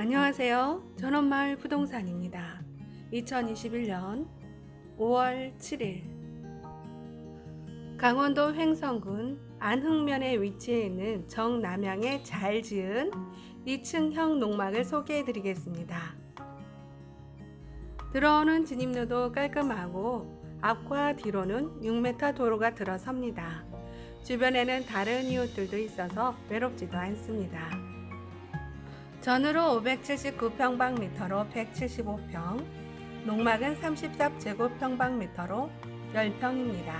안녕하세요. 전원마을 부동산입니다. 2021년 5월 7일 강원도 횡성군 안흥면에 위치해 있는 정남향에 잘 지은 2층형 농막을 소개해 드리겠습니다. 들어오는 진입로도 깔끔하고 앞과 뒤로는 6m 도로가 들어섭니다. 주변에는 다른 이웃들도 있어서 외롭지도 않습니다. 전으로 579평방미터로 175평, 농막은 34제곱평방미터로 10평입니다.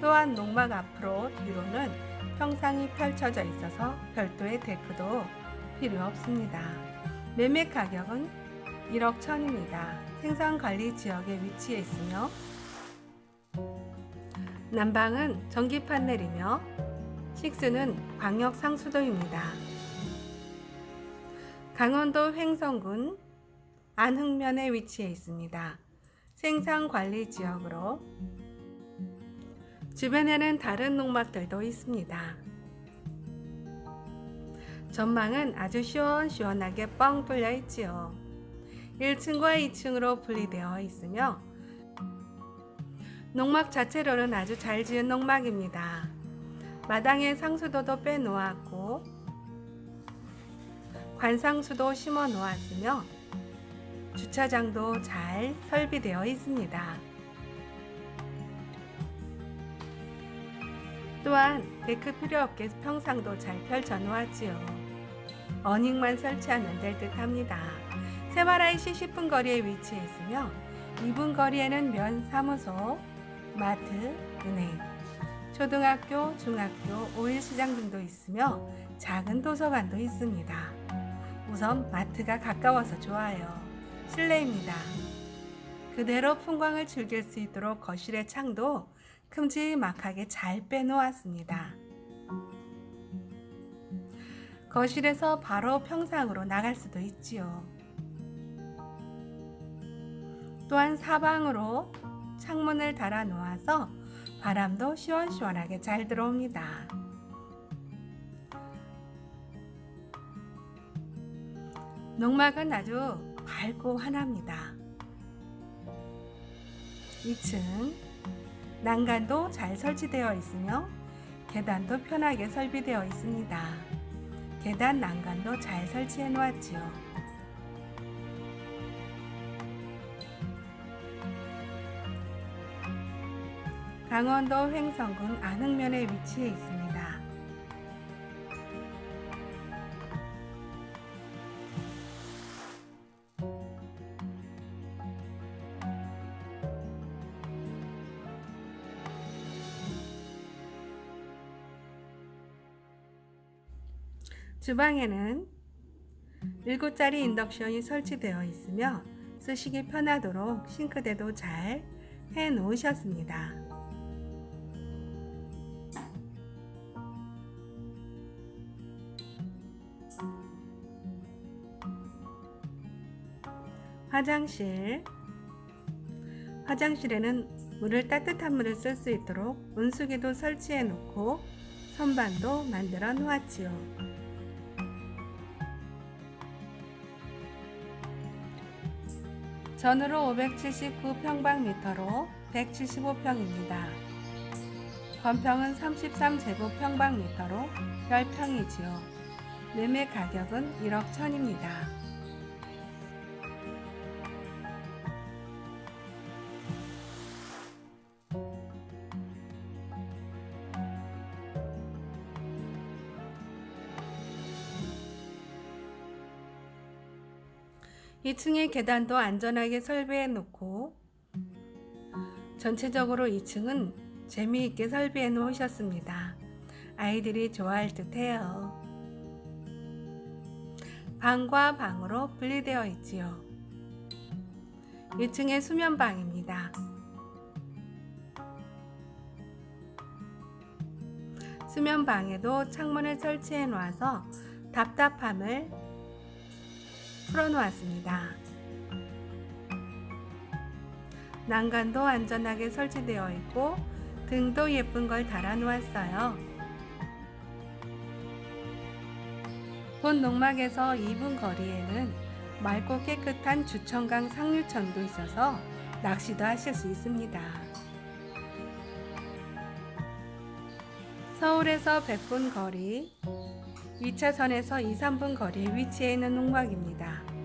또한 농막 앞으로 뒤로는 평상이 펼쳐져 있어서 별도의 데크도 필요 없습니다. 매매 가격은 1억 천입니다. 생산관리 지역에 위치해 있으며 난방은 전기 판넬이며 식수는 광역 상수도입니다. 강원도 횡성군 안흥면에 위치해 있습니다. 생산관리 지역으로 주변에는 다른 농막들도 있습니다. 전망은 아주 시원시원하게 뻥 뚫려 있지요. 1층과 2층으로 분리되어 있으며 농막 자체로는 아주 잘 지은 농막입니다. 마당에 상수도도 빼놓았고 관상수도 심어 놓았으며 주차장도 잘 설비되어 있습니다. 또한 데크 필요 없게 평상도 잘 펼쳐 놓았지요. 어닝만 설치하면 될 듯 합니다. 세마라이시 10분 거리에 위치해 있으며 2분 거리에는 면 사무소, 마트, 은행, 초등학교, 중학교, 오일시장 등도 있으며 작은 도서관도 있습니다. 우선 마트가 가까워서 좋아요. 실내입니다. 그대로 풍광을 즐길 수 있도록 거실의 창도 큼지막하게 잘 빼놓았습니다. 거실에서 바로 평상으로 나갈 수도 있지요. 또한 사방으로 창문을 달아 놓아서 바람도 시원시원하게 잘 들어옵니다. 농막은 아주 밝고 환합니다. 2층 난간도 잘 설치되어 있으며 계단도 편하게 설비되어 있습니다. 계단 난간도 잘 설치해 놓았지요. 강원도 횡성군 안흥면에 위치해 있습니다. 주방에는 7자리 인덕션이 설치되어 있으며 쓰시기 편하도록 싱크대도 잘 해 놓으셨습니다. 화장실 화장실에는 물을 따뜻한 물을 쓸 수 있도록 온수기도 설치해 놓고 선반도 만들어 놓았지요. 전으로 579평방미터로 175평입니다. 건평은 33제곱평방미터로 10평이지요. 매매 가격은 1억 천입니다. 이층의 계단도 안전하게 설비해 놓고 전체적으로 2층은 재미있게 설비해 놓으셨습니다. 아이들이 좋아할 듯 해요. 방과 방으로 분리되어 있지요. 1층의 수면방입니다. 수면방에도 창문을 설치해 놓아서 답답함을 풀어놓았습니다. 난간도 안전하게 설치되어 있고 등도 예쁜 걸 달아 놓았어요. 본 농막에서 2분 거리에는 맑고 깨끗한 주천강 상류천도 있어서 낚시도 하실 수 있습니다. 서울에서 100분 거리, 2차선에서 2, 3분 거리에 위치해 있는 농막입니다.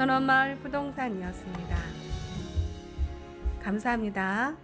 전원마을 부동산이었습니다. 감사합니다.